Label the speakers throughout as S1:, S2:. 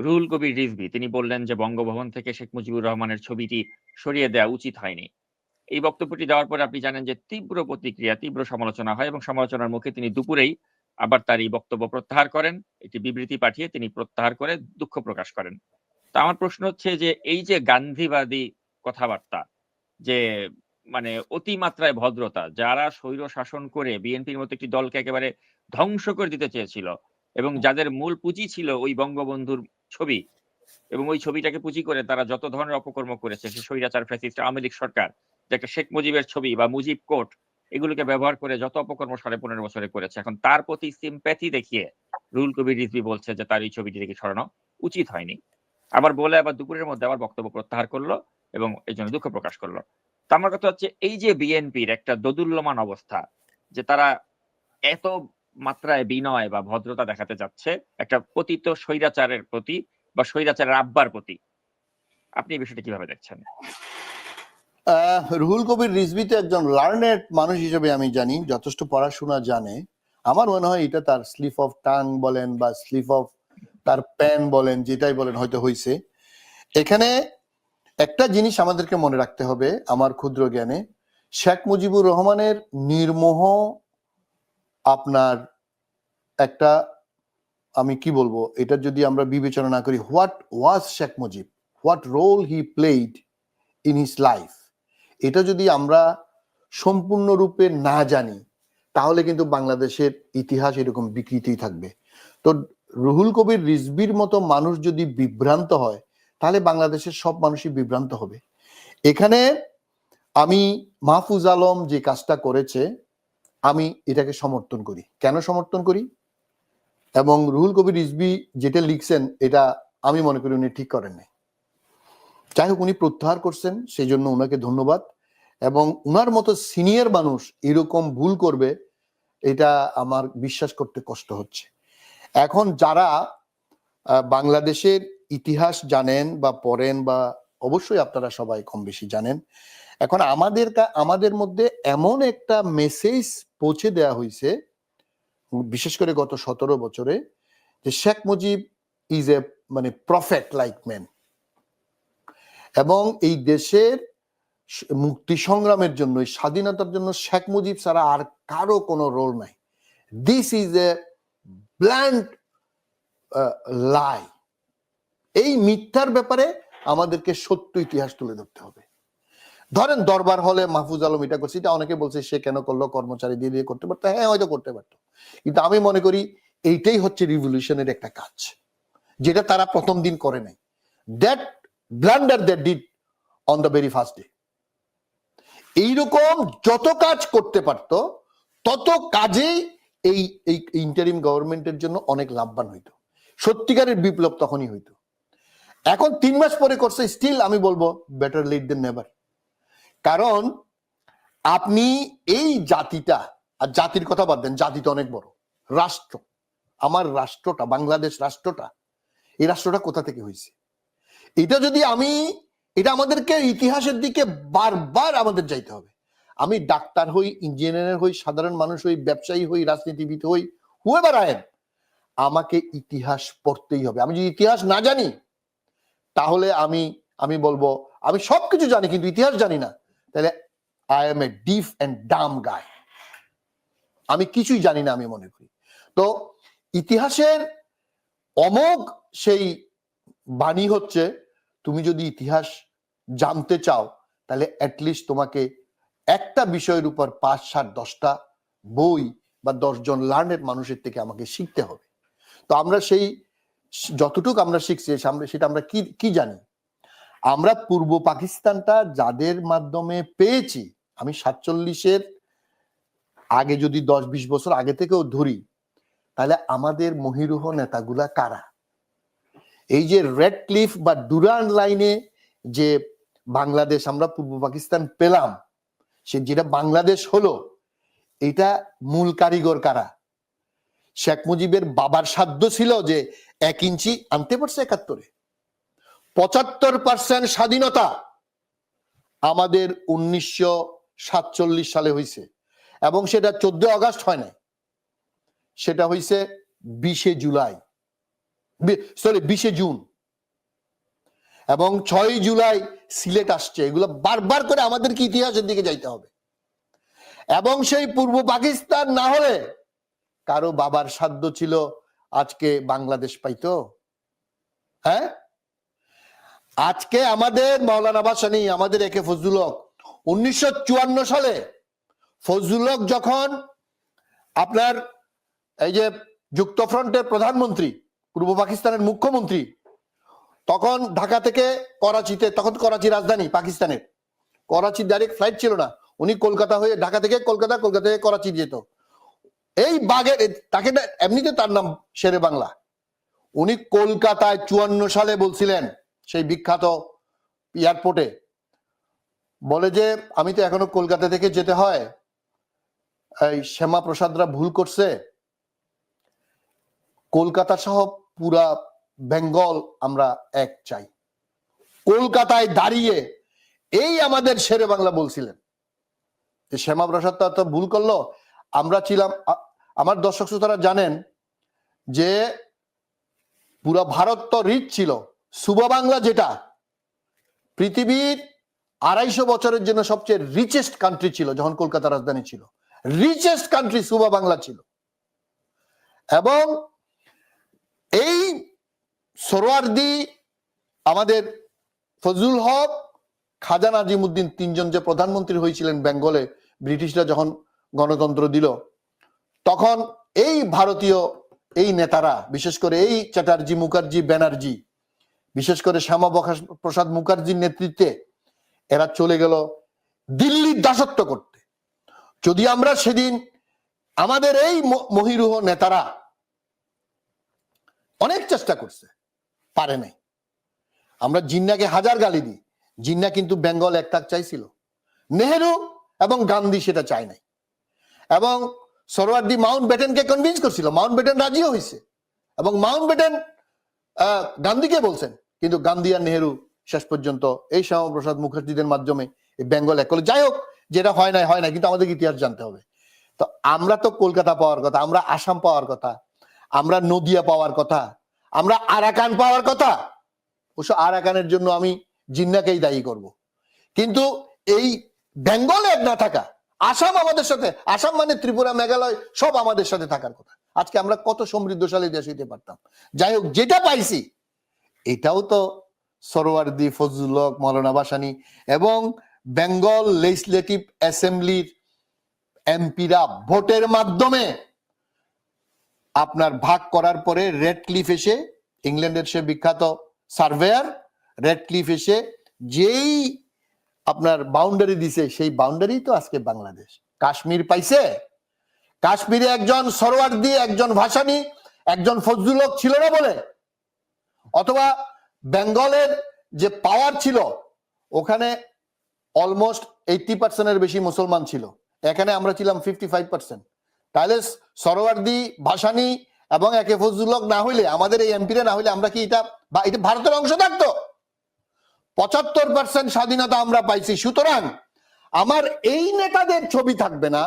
S1: রুহুল কবির রিজভী তিনি বললেন যে বঙ্গভবন থেকে শেখ মুজিবুর রহমানের ছবিটি সরিয়ে দেওয়া উচিত হয়নি। এই বক্তব্যটি দেওয়ার পরে আপনি জানেন যে তীব্র প্রতিক্রিয়া তীব্র সমালোচনা হয় এবং সমালোচনার মুখে তিনি দুপুরেই আবার তার এই বক্তব্য প্রত্যাহার করেন একটি বিবৃতি পাঠিয়ে তিনি প্রত্যাহার করে দুঃখ প্রকাশ করেন। তো আমার প্রশ্ন হচ্ছে যে এই যে গান্ধীবাদী কথাবার্তা যে মানে অতিমাত্রায় ভদ্রতা যারা স্বৈর শাসন করে বিএনপির মতো একটি দলকে একেবারে ধ্বংস করে দিতে চেয়েছিল এবং যাদের মূল পুঁজি ছিল ওই বঙ্গবন্ধুর ছবি। এবং ওই ছবিটাকে পুঁজি করে তারা যত ধরনের অপকর্ম করেছে, সে স্বৈরাচার ফ্যাসিস্ট আওয়ামী লীগ সরকার, যে একটা শেখ মুজিবের ছবি বা মুজিব কোট এগুলোকে ব্যবহার করে যত অপকর্ম সাড়ে পনেরো বছরে করেছে। এখন তার প্রতি সিম্প্যাথি দেখিয়ে রুল কবির রিজভি বলছে যে, তার এই ছবিটি থেকে সরানো উচিত হয়নি। আবার বলে আবার দুপুরের মধ্যে আবার বক্তব্য প্রত্যাহার করল এবং এই জন্য দুঃখ প্রকাশ করল। তো আমার কথা হচ্ছে, এই যে বিএনপির একটা দোদুল্যমান অবস্থা, যে তারা এত মাত্রায় বিনয় বা ভদ্রতা দেখাতে যাচ্ছে। একটা পতিত স্বৈরাচারের প্রতি বা স্বৈরাচারের আব্বার প্রতি। আপনি এই বিষয়টা কীভাবে দেখছেন?
S2: রুহুল কবির রিজভি তো একজন লার্নেড মানুষ হিসেবে আমি জানি, যথেষ্ট পড়াশোনা জানে। আমার মনে হয় এটা তার স্লিপ অফ টাং বলেন বা স্লিপ অফ তার প্যান বলেন, যেটাই বলেন, হয়তো হয়েছে এখানে একটা জিনিস আমাদেরকে মনে রাখতে হবে, আমার ক্ষুদ্র জ্ঞানে। শেখ মুজিবুর রহমানের নির্মোহ আপনার একটা, আমি কি বলব, এটা যদি আমরা বিবেচনা না করি, what was Sheikh Mujib? What role he played in his life? এটা যদি আমরা সম্পূর্ণরূপে না জানি, তাহলে কিন্তু বাংলাদেশের ইতিহাস এরকম বিকৃতি থাকবে। তো রুহুল কবির রিজবির মতো মানুষ যদি বিভ্রান্ত হয়, তাহলে বাংলাদেশের সব মানুষই বিভ্রান্ত হবে। এখানে আমি মাহফুজ আলম যে কাজটা করেছে আমি এটাকে সমর্থন করি। কেন সমর্থন করি? এবং রুহুল কবির রিজবি যেটা লিখছেন, এটা আমি মনে করি উনি ঠিক করেন নাই। যাই হোক, উনি প্রত্যাহার করছেন সেই জন্য ওনাকে ধন্যবাদ। এবং উনার মতো সিনিয়র মানুষ এরকম ভুল করবে, এটা আমার বিশ্বাস করতে কষ্ট হচ্ছে। এখন যারা বাংলাদেশের ইতিহাস জানেন বা পড়েন বা অবশ্যই আপনারা সবাই কম বেশি জানেন এখন আমাদের আমাদের মধ্যে এমন একটা মেসেজ পৌঁছে দেয়া হয়েছে বিশেষ করে গত সতেরো বছরে, যে শেখ মুজিব ইজ এ মানে প্রফেট লাইক ম্যান এবং এই দেশের মুক্তি সংগ্রামের জন্য স্বাধীনতার জন্য শেখ মুজিব ছাড়া আর কারও কোনো রোল নাই। This is a bland lie এই মিথ্যার ব্যাপারে আমাদেরকে সত্য ইতিহাস তুলে ধরতে হবে। ধরেন দরবার হলে মাহফুজ আলম এটা করছে, এটা অনেকে বলছে সে কেন করল, কর্মচারী দিয়ে দিয়ে করতে পারতো। হ্যাঁ হয়তো করতে পারতো। কিন্তু আমি মনে করি এইটাই হচ্ছে রিভলিউশনের একটা কাজ, যেটা তারা প্রথম দিন করে নাই। That blunder that did on the very first day এইরকম যত কাজ করতে পারতো, তত কাজেই এই এই ইন্টারিম গভর্নমেন্টের জন্য অনেক লাভবান হইতো। সত্যিকারের বিপ্লব তখনই হইতো। এখন তিন মাস পরে করছে স্টিল আমি বলব বেটার লেট দেন নেভার কারণ আপনি এই জাতিটা, আর জাতির কথা বাদ দেন, জাতি তো অনেক বড়, রাষ্ট্র। আমার রাষ্ট্রটা, বাংলাদেশ রাষ্ট্রটা, এই রাষ্ট্রটা কোথা থেকে হয়েছে? এটা যদি আমি, এটা আমাদেরকে ইতিহাসের দিকে বারবার আমাদের যাইতে হবে। আমি ডাক্তার হই, ইঞ্জিনিয়ার হই, সাধারণ মানুষ হই, ব্যবসায়ী হই, রাজনীতিবিদ হই হুয়েবার আয়েন আমাকে ইতিহাস পড়তেই হবে। আমি যদি ইতিহাস না জানি, তাহলে আমি আমি বলব, আমি সবকিছু জানি, কিন্তু ইতিহাস জানি না। তাহলে I am a deaf and dumb guy আমি কিছুই জানি না, আমি মনে করি। তো ইতিহাসের অমোঘ সেই বাণী হচ্ছে, তুমি যদি ইতিহাস জানতে চাও, তাহলে অ্যাটলিস্ট তোমাকে একটা বিষয়ের উপর পাঁচ, সাত, দশটা বই বা দশজন লার্নের মানুষের থেকে আমাকে শিখতে হবে। তো আমরা সেই, যতটুকু আমরা শিখছি, সেটা আমরা কি কি জানি? আমরা পূর্ব পাকিস্তানটা যাদের মাধ্যমে পেয়েছি, আমি সাতচল্লিশের আগে যদি দশ বিশ বছর আগে থেকেও ধরি, তাহলে আমাদের মহিরুহ নেতাগুলা কারা? এই যে রেড ক্লিফ বা ডুরান লাইনে যে বাংলাদেশ আমরা পূর্ব পাকিস্তান পেলাম, সে যেটা বাংলাদেশ হলো, এটা মূল কারিগর কারা? শেখ মুজিবের বাবার সাধ্য ছিল যে এক ইঞ্চি আনতে পারছে একাত্তরে। পঁচাত্তর পার্সেন্ট স্বাধীনতা আমাদের উনিশশো সাতচল্লিশ সালে হয়েছে এবং সেটা চোদ্দ আগস্ট হয় নাই। সেটা হয়েছে বিশে জুলাই। সরি বিশে জুন। এবং ছয় জুলাই সিলেট আসছে। এগুলো বারবার করে আমাদেরকে ইতিহাসের দিকে যাইতে হবে। এবং সেই পূর্ব পাকিস্তান না হলে কারও বাবার সাধ্য ছিল আজকে বাংলাদেশ পাইতো। হ্যাঁ? আজকে আমাদের মাওলানা ভাসানী আমাদের একে ফজলুল হক। উনিশশো চুয়ান্ন সালে ফজলুল হক যখন আপনার এই যে যুক্তফ্রন্টের প্রধানমন্ত্রী, পূর্ব পাকিস্তানের মুখ্যমন্ত্রী, তখন ঢাকা থেকে করাচিতে, তখন করাচি রাজধানী পাকিস্তানের। করাচি ডাইরেক্ট ফ্লাইট ছিল না। উনি কলকাতা হয়ে ঢাকা থেকে কলকাতা কলকাতা থেকে করাচি যেত। এই বাগের তাকে এমনিতে তার নাম শেরে বাংলা। উনি কলকাতায় চুয়ান্ন সালে বলছিলেন সেই বিখ্যাত এয়ারপোর্টে। বলে যে, আমি তো এখনও কলকাতা থেকে যেতে হয়। এই শ্যামা প্রসাদরা ভুল করছে। কলকাতা সহ পুরা বেঙ্গল আমরা এক চাই। কলকাতায় দাঁড়িয়ে এই আমাদের শেরে বাংলা বলছিলেন। যে শ্যামা প্রসাদ তো এত ভুল করল। আমরা ছিলাম আমার দর্শক শ্রোতারা জানেন যে, পুরা ভারত তো রিচ ছিল। সুবা বাংলা যেটা পৃথিবীর আড়াইশো বছরের জন্য সবচেয়ে রিচেস্ট কান্ট্রি ছিল, যখন কলকাতা রাজধানী ছিল। রিচেস্ট কান্ট্রি সুবা বাংলা ছিল। এবং এই সরোয়ার্দি আমাদের ফজলুল হক খাজা নাজিমুদ্দিন তিনজন যে প্রধানমন্ত্রী হয়েছিলেন বেঙ্গলে, ব্রিটিশরা যখন গণতন্ত্র দিল, তখন এই ভারতীয় এই নেতারা, বিশেষ করে এই চ্যাটার্জি, মুখার্জি, ব্যানার্জি বিশেষ করে শ্যামা প্রসাদ মুখার্জির নেতৃত্বে এরা চলে গেল দিল্লির দাসত্ব করতে। যদি আমরা সেদিন আমাদের এই মহিরুহ নেতারা অনেক চেষ্টা করছে পারে নাই। আমরা জিন্নাকে হাজার গালি দিই। জিন্না কিন্তু বেঙ্গল একটাক চাইছিল। নেহেরু এবং গান্ধী সেটা চায় নাই। এবং সরোয়ার্দি মাউন্ট ব্যাটেনকে কনভিন্স করছিল। মাউন্ট ব্যাটেন রাজিও হয়েছে এবং মাউন্ট ব্যাটেন আহ, গান্ধীকে বলছেন? কিন্তু গান্ধী আর নেহেরু শেষ পর্যন্ত এই শ্যামাপ্রসাদ মুখার্জিদের মাধ্যমে বেঙ্গল এক করল। যাই হোক, যেটা হয় নাই, হয় না কিন্তু আমাদের ইতিহাস জানতে হবে। তো আমরা তো কলকাতা পাওয়ার কথা, আমরা আসাম পাওয়ার কথা, আমরা নদিয়া পাওয়ার কথা, আমরা আরাকান পাওয়ার কথা। অবশ্য আরাকানের জন্য আমি জিন্নাকেই দায়ী করব। কিন্তু এই বেঙ্গলে এক না থাকা, আসাম আমাদের সাথে, আসাম মানে ত্রিপুরা, মেঘালয়, সব আমাদের সাথে থাকার কথা। আজকে আমরা কত সমৃদ্ধশালী দেশ হইতে পারতাম। যাই হোক, যেটা পাইছি, এটাও তো সরোয়ারদি ফজলুল হক মৌলানা বাসানি এবং বেঙ্গল লেজিসলেটিভ অ্যাসেম্বলির এমপিরা ভোটের মাধ্যমে আপনার ভাগ করার পরে রেড ক্লিফ এসে, ইংল্যান্ডের সে বিখ্যাত সার্ভেয়ার রেড ক্লিফ এসে যেই আপনার বাউন্ডারি দিছে, সেই বাউন্ডারি তো আজকে বাংলাদেশ। কাশ্মীর পাইছে কাশ্মীরে একজন সরোয়ার্দি একজন ভাসানি, একজন ফজলুলক ছিল না বলে? অথবা বেঙ্গলের যে পাওয়ার ছিল, ওখানে অলমোস্ট এইটি পার্সেন্টের বেশি মুসলমান ছিল। এখানে আমরা ছিলাম ফিফটি ফাইভ পার্সেন্ট তাহলে সরোয়ার্দি ভাসানি এবং একে ফজলুলক না হইলে, আমাদের এই এমপিরা না হইলে আমরা কি এটা বা এটা ভারতের অংশ থাকতো? পঁচাত্তর পার্সেন্ট স্বাধীনতা আমরা পাইছি। সুতরাং আমার এই নেতাদের ছবি থাকবে না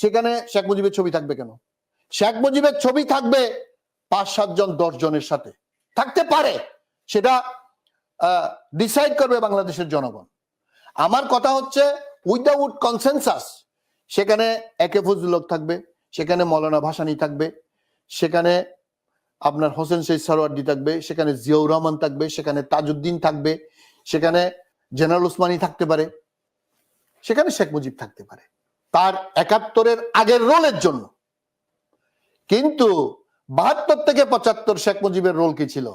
S2: সেখানে শেখ মুজিবের ছবি থাকবে কেন? শেখ মুজিবের ছবি থাকবে পাঁচ সাতজন দশ জনের সাথে। থাকতে পারে। সেটা ডিসাইড করবে বাংলাদেশের জনগণ। আমার কথা হচ্ছে উইদাউট কনসেনসাস সেখানে একে ফজলুল হক থাকবে, সেখানে মৌলানা ভাসানি থাকবে, সেখানে আপনার হোসেন শেখ সরওয়ার্দি থাকবে, সেখানে জিয়াউর রহমান থাকবে, সেখানে তাজউদ্দিন থাকবে, সেখানে জেনারেল উসমানী থাকতে পারে, সেখানে শেখ মুজিব থাকতে পারে। তার একাত্তরের আগের রোলের জন্য। কিন্তু বাহাত্তর থেকে পঁচাত্তর শেখ মুজিবের রোল কি ছিল?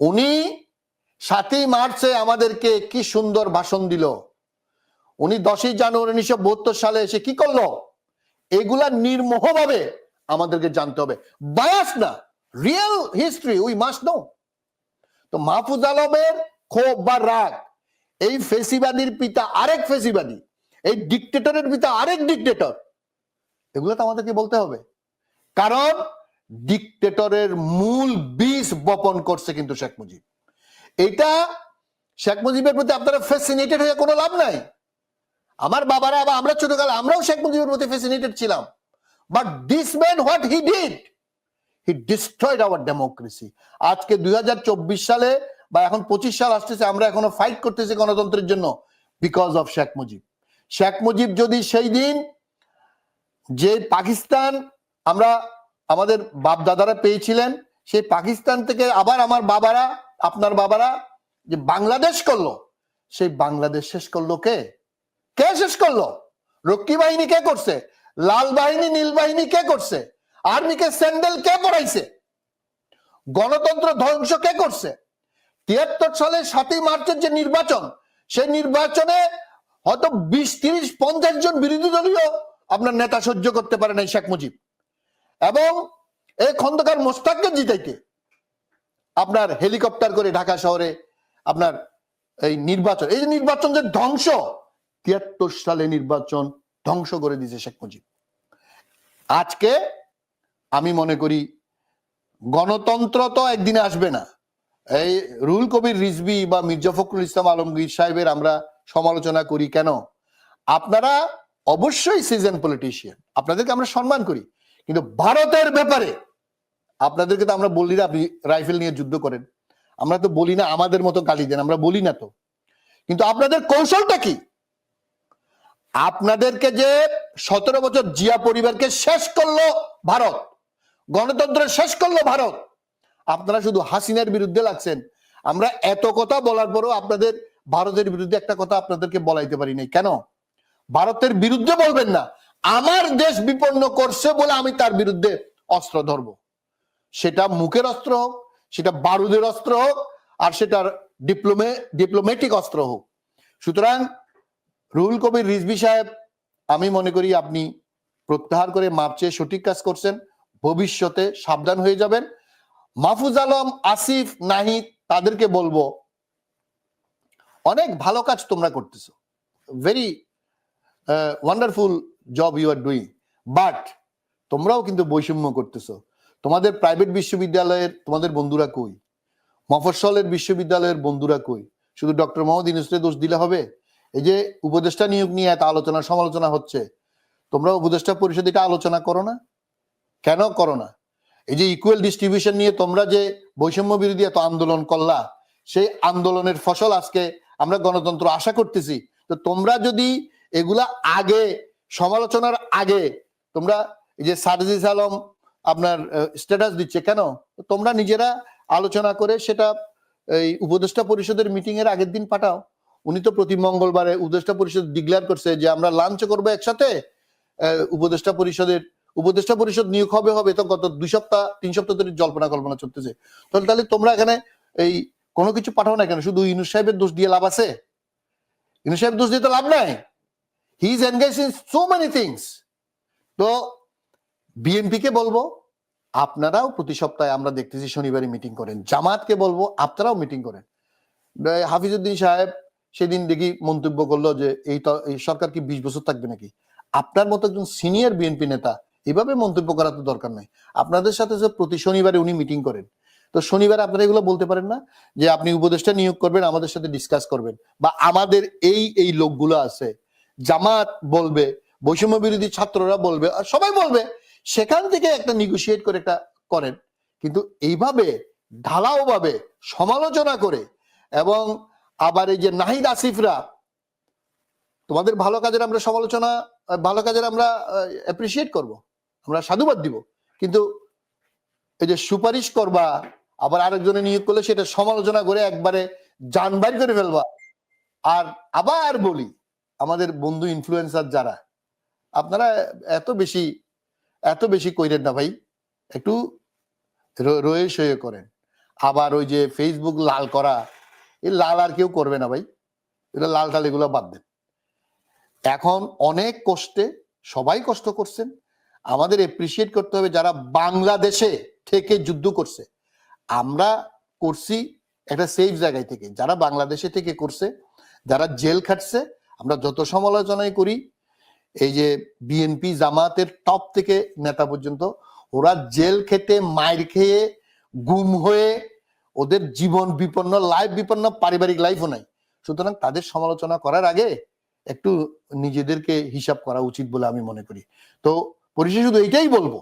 S2: উনি সাতই মার্চে আমাদেরকে কি সুন্দর ভাষণ দিল। উনি দশই জানুয়ারি উনিশশো সালে এসে কি করল? এগুলা নির্মোহভাবে আমাদেরকে জানতে হবে। বায়াস না real history we must know তো মাহফুজ আলমের ক্ষোভ বা রাগ, এই ফেসিবাদীর পিতা আরেক ফেসিবাদী এই ডিকটেটরের পিতা আরেক ডিকটেটর এগুলো তো আমাদেরকে বলতে হবে। কারণ ডিকটেটরের মূল বীজ বপন করছে কিন্তু শেখ মুজিব। এটা শেখ মুজিবের প্রতি আপনারা ফ্যাসিনেটেড হয়ে কোনো লাভ নাই। আমার বাবারা বা আমরা ছোটকালে আমরাও শেখ মুজিবের প্রতি ফ্যাসিনেটেড ছিলাম। But this man what he did he destroyed our democracy আজকে দুই সালে বা এখন পঁচিশ সাল আসতেছে, আমরা এখনও ফাইট করতেছি গণতন্ত্রের জন্য বিকজ অফ শেখ মুজিব। শেখ মুজিব যদি সেই দিন যে পাকিস্তান আমরা আমাদের বাপ দাদারা পেয়েছিলেন, সেই পাকিস্তান থেকে আবার আমার বাবারা, আপনার বাবারা যে বাংলাদেশ করল, সেই বাংলাদেশ শেষ করল কে? কে শেষ করল? রক্ষী বাহিনী কে করছে? লাল বাহিনী, নীল বাহিনী কে করছে? আর্মিকে স্যান্ডেল কে পড়াইছে গণতন্ত্র ধ্বংস কে করছে? তিয়াত্তর সালে সাতই মার্চের যে নির্বাচন, সেই নির্বাচনে হয়তো বিশ, তিরিশ, পঞ্চাশ জন বিরোধী দলীয় আপনার নেতা সহ্য করতে পারে নাই শেখ মুজিব। এবং এই খন্দকার মোস্তাককে জিতাইতে আপনার হেলিকপ্টার করে ঢাকা শহরে আপনার এই নির্বাচন, এই যে নির্বাচন যে ধ্বংস, তিয়াত্তর সালে নির্বাচন ধ্বংস করে দিয়েছে শেখ মুজিব। আজকে আমি মনে করি গণতন্ত্র তো একদিনে আসবে না। এই রুল কবির রিজবি বা মির্জা ফখরুল ইসলাম আলমগীর সাহেবের আমরা সমালোচনা করি কেন? আপনারা অবশ্যই সিজন পলিটিশিয়ান আপনাদেরকে আমরা সম্মান করি। কিন্তু ভারতের ব্যাপারে আপনাদেরকে তো আমরা বলি না, আপনি রাইফেল নিয়ে যুদ্ধ করেন। আমরা তো বলি না আমাদের মতো গালি দেন, আমরা বলি না তো। কিন্তু আপনাদের কৌশলটা কি? আপনাদেরকে যে সতেরো বছর জিয়া পরিবারকে শেষ করল ভারত গণতন্ত্র শেষ করল ভারত, আপনারা শুধু হাসিনার বিরুদ্ধে লাগছেন। আমরা এত কথা বলার পরও আপনাদের ভারতের বিরুদ্ধে একটা কথা আপনাদেরকে বলাইতে পারি নাই। কেন? ভারতের বিরুদ্ধে বলবেন না, আমার দেশ বিপন্ন করছে বলে আমি তার বিরুদ্ধে অস্ত্র ধরবো। সেটা মুখের অস্ত্র হোক, সেটা বারুদের অস্ত্র হোক, আর সেটার ডিপ্লোমে ডিপ্লোমেটিক অস্ত্র হোক। সুতরাং রুহুল কবির রিজভি সাহেব, আমি মনে করি আপনি প্রত্যাহার করে মাপ চেয়ে সঠিক কাজ করছেন, ভবিষ্যতে সাবধান হয়ে যাবেন। মাহফুজ আলম, আসিফ, নাহিদ, তাদেরকে বলব অনেক ভালো কাজ তোমরা করতেছো। Very wonderful job you are doing but তোমরাও কিন্তু বৈষম্য করতেছো। তোমাদের প্রাইভেট বিশ্ববিদ্যালয়ের তোমাদের বন্ধুরা কই? মফস্বলের বিশ্ববিদ্যালয়ের বন্ধুরা কই? শুধু ডক্টর মোহাম্মদ ইউনুসকে দোষ দিলে হবে? এই যে উপদেষ্টা নিয়োগ নিয়ে এত আলোচনা, সমালোচনা হচ্ছে, তোমরা উপদেষ্টা পরিষদ এটা আলোচনা করো না? কেন করো না? এই যে ইকুয়াল ডিস্ট্রিবিউশন নিয়ে তোমরা যে বৈষম্য বিরোধী এত আন্দোলন করলা, সেই আন্দোলনের ফসল আজকে আমরা গণতন্ত্র আশা করতেছি। তো তোমরা যদি এগুলা আগে, সমালোচনার আগে তোমরা এই যে সারজিস আলম আপনার স্ট্যাটাস দিচ্ছে কেন? তোমরা নিজেরা আলোচনা করে সেটা এই উপদেষ্টা পরিষদের মিটিং এর আগের দিন পাঠাও। উনি তো প্রতি মঙ্গলবারে উপদেষ্টা পরিষদ ডিক্লেয়ার করছে যে আমরা লাঞ্চ করব একসাথে। উপদেষ্টা পরিষদের, উপদেষ্টা পরিষদ নিয়োগ হবে হবে তো গত দুই সপ্তাহ, তিন সপ্তাহ ধরে জল্পনা কল্পনা চলতেছে। তাহলে তাহলে তোমরা এখানে এই কোনো কিছু পাঠাও না কেন? শুধু ইউনুস সাহেবের দোষ দিয়ে লাভ আছে? ইউনুস সাহেব দোষ দিয়ে তো লাভ নাই। He is engage in so many things তো বিএনপি কে বলব, আপনারাও প্রতি সপ্তাহে আমরা দেখতেছি শনিবারে মিটিং করেন। জামাতকে বলব, আপনারাও মিটিং করেন। হাফিজউদ্দিন সাহেব সেদিন দেখি মন্তব্য করল যে, এই সরকার কি বিশ বছর থাকবে নাকি? আপনার মতো একজন সিনিয়র বিএনপি নেতা, এভাবে মন্তব্য করা তো দরকার নাই। আপনাদের সাথে যে প্রতি শনিবারে উনি মিটিং করেন তো শনিবার আপনারা এগুলো বলতে পারেন না যে আপনি উপদেষ্টা নিয়োগ করবেন, আমাদের সাথে ডিসকাস করবেন বা আমাদের এই এই লোকগুলো আছে। জামাত বলবে, বৈষম্য বিরোধী ছাত্ররা বলবে আর সবাই বলবে, সেখান থেকে একটা নিগোসিয়েট করে একটা করেন। কিন্তু এইভাবে ঢালাও ভাবে সমালোচনা করে এবং আবার এই যে নাহিদ আসিফরা, তোমাদের ভালো কাজের আমরা সমালোচনা, ভালো কাজের আমরা অ্যাপ্রিসিয়েট করব, আমরা সাধুবাদ দিব। কিন্তু এই যে সুপারিশ করবা আবার আরেকজনে নিয়োগ করলে সেটা সমালোচনা করে একবারে যান করে ফেলবা। আর আবার বলি, আমাদের বন্ধু ইনফ্লুয়েন্সার যারা, আপনারা এত বেশি এত বেশি কইরেন না ভাই, একটু রয়ে সয়ে করেন। আবার ওই যে ফেসবুক লাল করা, এই লাল আর কেউ করবে না ভাই এটা লাল টাল এগুলো বাদ দেন। এখন অনেক কষ্টে সবাই কষ্ট করছেন, আমাদের এপ্রিসিয়েট করতে হবে যারা বাংলাদেশে থেকে যুদ্ধ করছে। আমরা করছি একটা সেফ জায়গায় থেকে। যারা বাংলাদেশে থেকে করছে, যারা জেল খাটছে, আমরা যত সমালোচনাই করি, এই যে বিএনপি জামাতের টপ থেকে নেতা পর্যন্ত, ওরা জেল খেতে মায়ের খেয়ে, গুম হয়ে, ওদের জীবন বিপন্ন লাইফ বিপন্ন, পারিবারিক লাইফও নাই। সুতরাং তাদের সমালোচনা করার আগে একটু নিজেদেরকে হিসাব করা উচিত বলে আমি মনে করি। তো পরিশেষে শুধু এইটাই বলব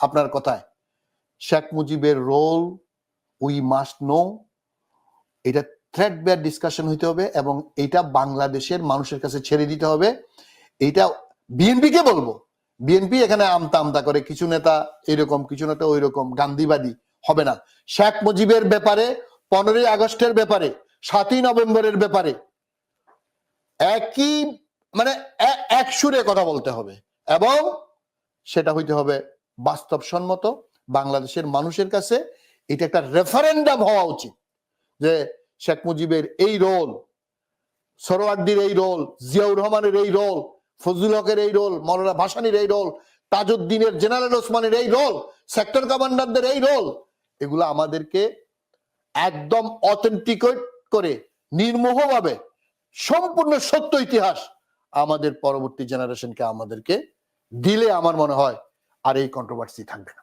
S2: আপনার কথায়। শেখ মুজিবের রোল উই মাস্ট নো এটা থ্রেড বেয়ার ডিসকাশন হইতে হবে এবং এটা বাংলাদেশের মানুষের কাছে ছেড়ে দিতে হবে। এটা বিএনপি কে বলব। বিএনপি এখানে আমতা আমতা করে, কিছু নেতা এরকম, কিছু নেতা ওই রকম গান্ধীবাদী হবে না। শেখ মুজিবের ব্যাপারে, পনেরোই আগস্টের ব্যাপারে, সাতই নভেম্বরের ব্যাপারে একই মানে এক সুরে কথা বলতে হবে এবং সেটা হইতে হবে বাস্তবসম্মত বাংলাদেশের মানুষের কাছে এটা একটা রেফারেন্ডাম হওয়া উচিত যে শেখ মুজিবের এই রোল সরোয়ার্দির এই রোল জিয়াউর রহমানের এই রোল ফজলুল হকের এই রোল মৌলানা ভাসানির এই রোল তাজউদ্দিনের, জেনারেল ওসমানের এই রোল সেক্টর কমান্ডারদের এই রোল এগুলো আমাদেরকে একদম অথেন্টিকেট করে, নির্মোহভাবে, সম্পূর্ণ সত্য ইতিহাস আমাদের পরবর্তী জেনারেশনকে আমাদেরকে দিলে আমার মনে হয় আর এই কন্ট্রোভার্সি থাকবে না।